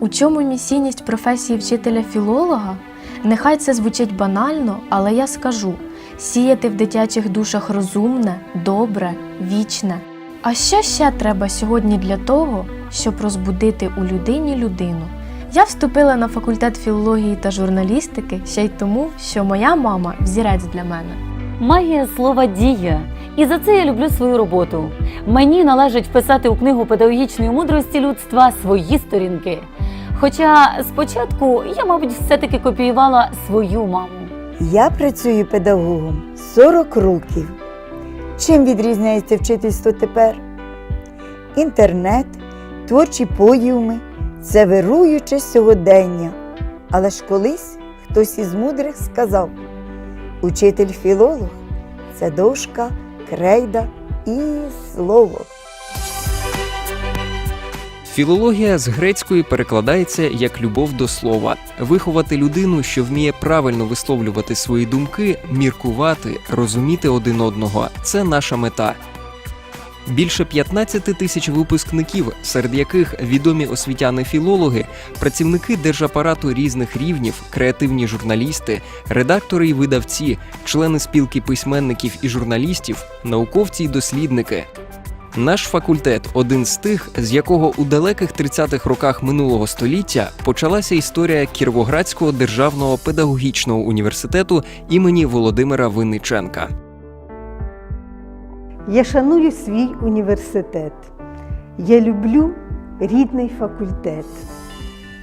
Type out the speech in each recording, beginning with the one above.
У чому місійність професії вчителя-філолога? Нехай це звучить банально, але я скажу: сіяти в дитячих душах розумне, добре, вічне. А що ще треба сьогодні для того, щоб розбудити у людині людину? Я вступила на факультет філології та журналістики ще й тому, що моя мама взірець для мене. Магія слова дія. І за це я люблю свою роботу. Мені належить вписати у книгу педагогічної мудрості людства свої сторінки. Хоча спочатку я, мабуть, все-таки копіювала свою маму. Я працюю педагогом 40 років. Чим відрізняється вчительство тепер? Інтернет, творчі подіуми це вируюче сьогодення. Але ж колись хтось із мудрих сказав: учитель-філолог це дошка, крейда і слово. Філологія з грецької перекладається як любов до слова. Виховати людину, що вміє правильно висловлювати свої думки, міркувати, розуміти один одного це наша мета. Більше 15 тисяч випускників, серед яких відомі освітяни-філологи, працівники держапарату різних рівнів, креативні журналісти, редактори і видавці, члени спілки письменників і журналістів, науковці й дослідники. Наш факультет один з тих, з якого у далеких 30-х роках минулого століття почалася історія Кіровоградського державного педагогічного університету імені Володимира Винниченка. Я шаную свій університет. Я люблю рідний факультет.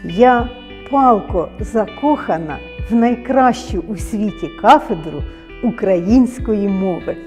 Я палко закохана в найкращу у світі кафедру української мови.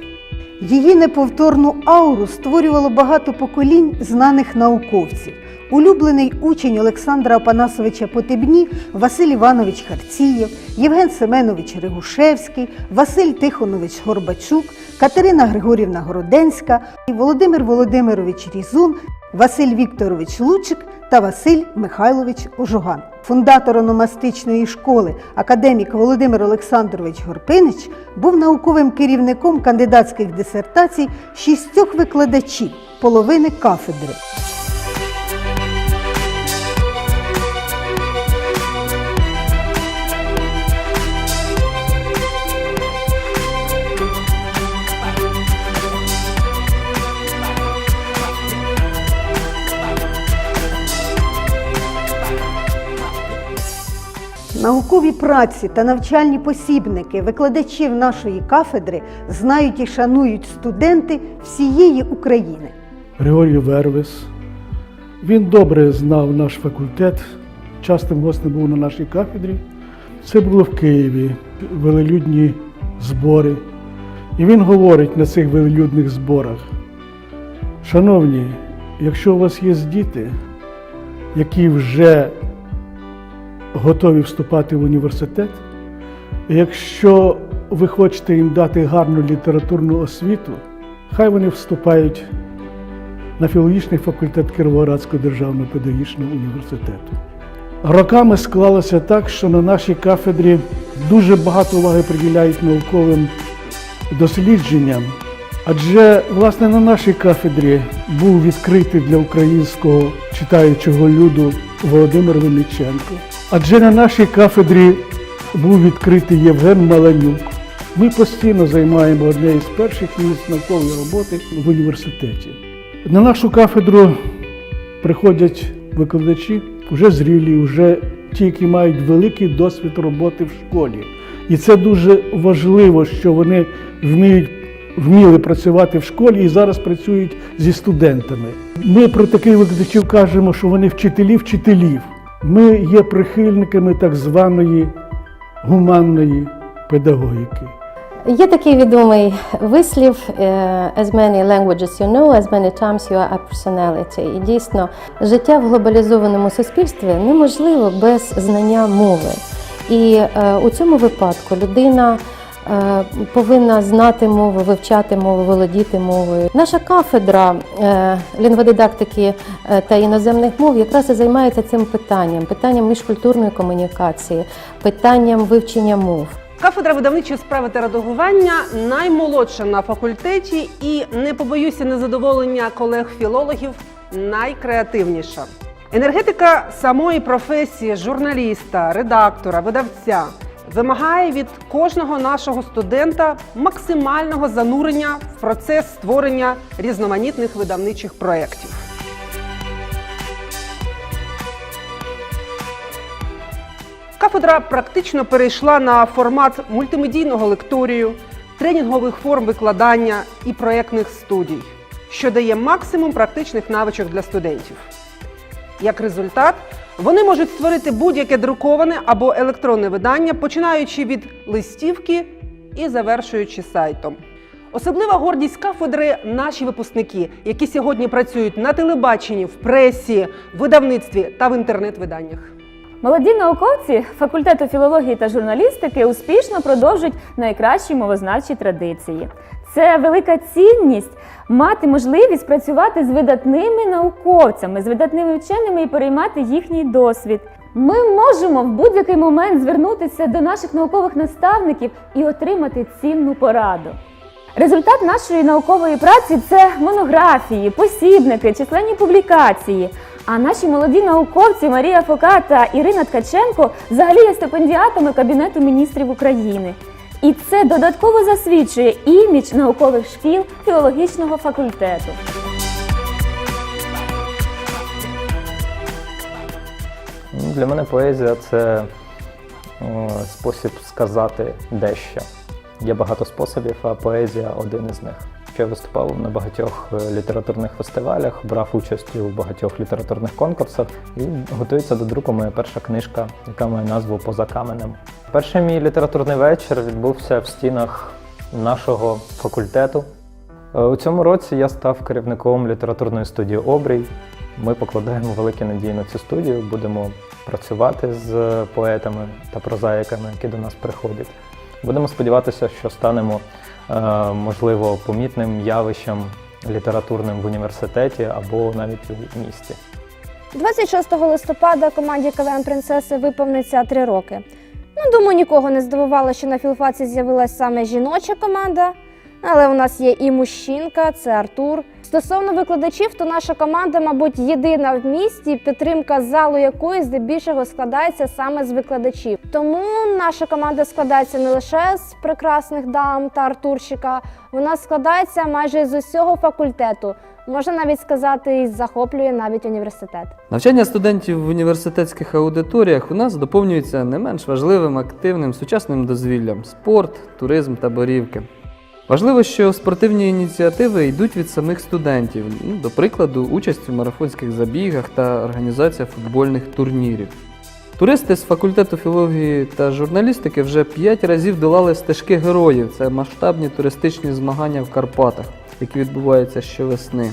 Її неповторну ауру створювало багато поколінь знаних науковців. Улюблений учень Олександра Апанасовича Потебні Василь Іванович Харцієв, Євген Семенович Ригушевський, Василь Тихонович Горбачук, Катерина Григорівна Городенська, Володимир Володимирович Різун, Василь Вікторович Лучик та Василь Михайлович Ужуган. Фундатор ономастичної школи академік Володимир Олександрович Горпинич був науковим керівником кандидатських дисертацій шістьох викладачів, половини кафедри. Наукові праці та навчальні посібники викладачів нашої кафедри знають і шанують студенти всієї України. Григорій Вервес. Він добре знав наш факультет, частим гостем був на нашій кафедрі. Це було в Києві, велелюдні збори. І він говорить на цих велелюдних зборах: шановні, якщо у вас є діти, які вже готові вступати в університет, якщо ви хочете їм дати гарну літературну освіту, хай вони вступають на філологічний факультет Кіровоградського державного педагогічного університету. Роками склалося так, що на нашій кафедрі дуже багато уваги приділяють науковим дослідженням, адже власне на нашій кафедрі був відкритий для українського читаючого люду Володимир Винниченко. Адже на нашій кафедрі був відкритий Євген Маланюк. Ми постійно займаємо одне із перших місць наукової роботи в університеті. На нашу кафедру приходять викладачі вже зрілі, вже ті, які мають великий досвід роботи в школі. І це дуже важливо, що вони вміють вміли працювати в школі і зараз працюють зі студентами. Ми про таких викладачів кажемо, що вони вчителі вчителів. Ми є прихильниками так званої гуманної педагогіки. Є такий відомий вислів е, «As many languages you know, as many times you are a personality». І дійсно, життя в глобалізованому суспільстві неможливо без знання мови. І е, у цьому випадку людина повинна знати мову, вивчати мову, володіти мовою. Наша кафедра е, лінгводидактики е, та іноземних мов якраз і займається цим питанням, питанням міжкультурної комунікації, питанням вивчення мов. Кафедра видавничої справи та редагування наймолодша на факультеті і не побоюся незадоволення колег-філологів найкреативніша. Енергетика самої професії журналіста, редактора, видавця вимагає від кожного нашого студента максимального занурення в процес створення різноманітних видавничих проєктів. Кафедра практично перейшла на формат мультимедійного лекторію, тренінгових форм викладання і проєктних студій, що дає максимум практичних навичок для студентів. Як результат, вони можуть створити будь-яке друковане або електронне видання, починаючи від листівки і завершуючи сайтом. Особлива гордість кафедри наші випускники, які сьогодні працюють на телебаченні, в пресі, видавництві та в інтернет-виданнях. Молоді науковці факультету філології та журналістики успішно продовжують найкращі мовознавчі традиції. Це велика цінність мати можливість працювати з видатними науковцями, з видатними вченими і переймати їхній досвід. Ми можемо в будь-який момент звернутися до наших наукових наставників і отримати цінну пораду. Результат нашої наукової праці це монографії, посібники, численні публікації. А наші молоді науковці Марія Фока та Ірина Ткаченко взагалі є стипендіатами Кабінету міністрів України. І це додатково засвідчує імідж наукових шкіл філологічного факультету. Ну, Для мене поезія це спосіб сказати дещо. Є багато способів, а поезія один із них. Я виступав на багатьох е, літературних фестивалях, брав участь у багатьох літературних конкурсах і готується до друку моя перша книжка, яка має назву Поза каменем. Перший мій літературний вечір відбувся в стінах нашого факультету. Е, У цьому році я став керівником літературної студії Обрій. Ми покладаємо великі надії на цю студію, будемо працювати з поетами та прозаїками, які до нас приходять. Будемо сподіватися, що станемо, е, можливо, помітним явищем літературним в університеті або навіть у місті. 26 листопада команді КВН Принцеси виповниться три роки. Ну, думаю, нікого не здивувало, що на філфаці з'явилася саме жіноча команда, але у нас є і мужчинка, це Артур. Стосовно викладачів, то наша команда, мабуть, єдина в місті, підтримка залу якої здебільшого складається саме з викладачів. Тому наша команда складається не лише з прекрасних дам та Артурчика, вона складається майже з усього факультету. Можна навіть сказати, і захоплює навіть університет. Навчання студентів в університетських аудиторіях у нас доповнюється не менш важливим активним сучасним дозвіллям спорт, туризм та борівки. Важливо, що спортивні ініціативи йдуть від самих студентів, ну, до прикладу, участь у марафонських забігах та організація футбольних турнірів. Туристи з факультету філології та журналістики вже п'ять разів долали стежки героїв. Це масштабні туристичні змагання в Карпатах, які відбуваються щовесни.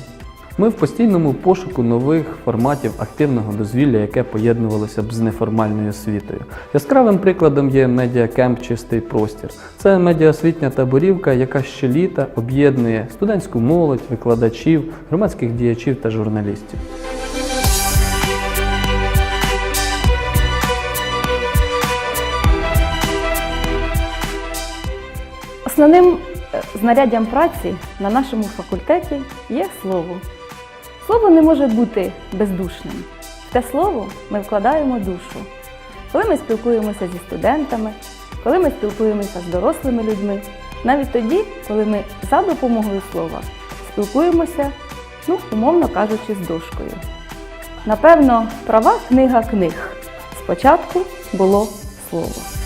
Ми в постійному пошуку нових форматів активного дозвілля, яке поєднувалося б з неформальною освітою. Яскравим прикладом є медіакемп Чистий простір. Це медіаосвітня таборівка, яка щоліта об'єднує студентську молодь, викладачів, громадських діячів та журналістів. Основним е, знаряддям праці на нашому факультеті є слово. Слово не може бути бездушним. В те слово ми вкладаємо душу. Коли ми спілкуємося зі студентами, коли ми спілкуємося з дорослими людьми, навіть тоді, коли ми за допомогою слова спілкуємося, ну, умовно кажучи, з дошкою. Напевно, права книга книг. Спочатку було слово.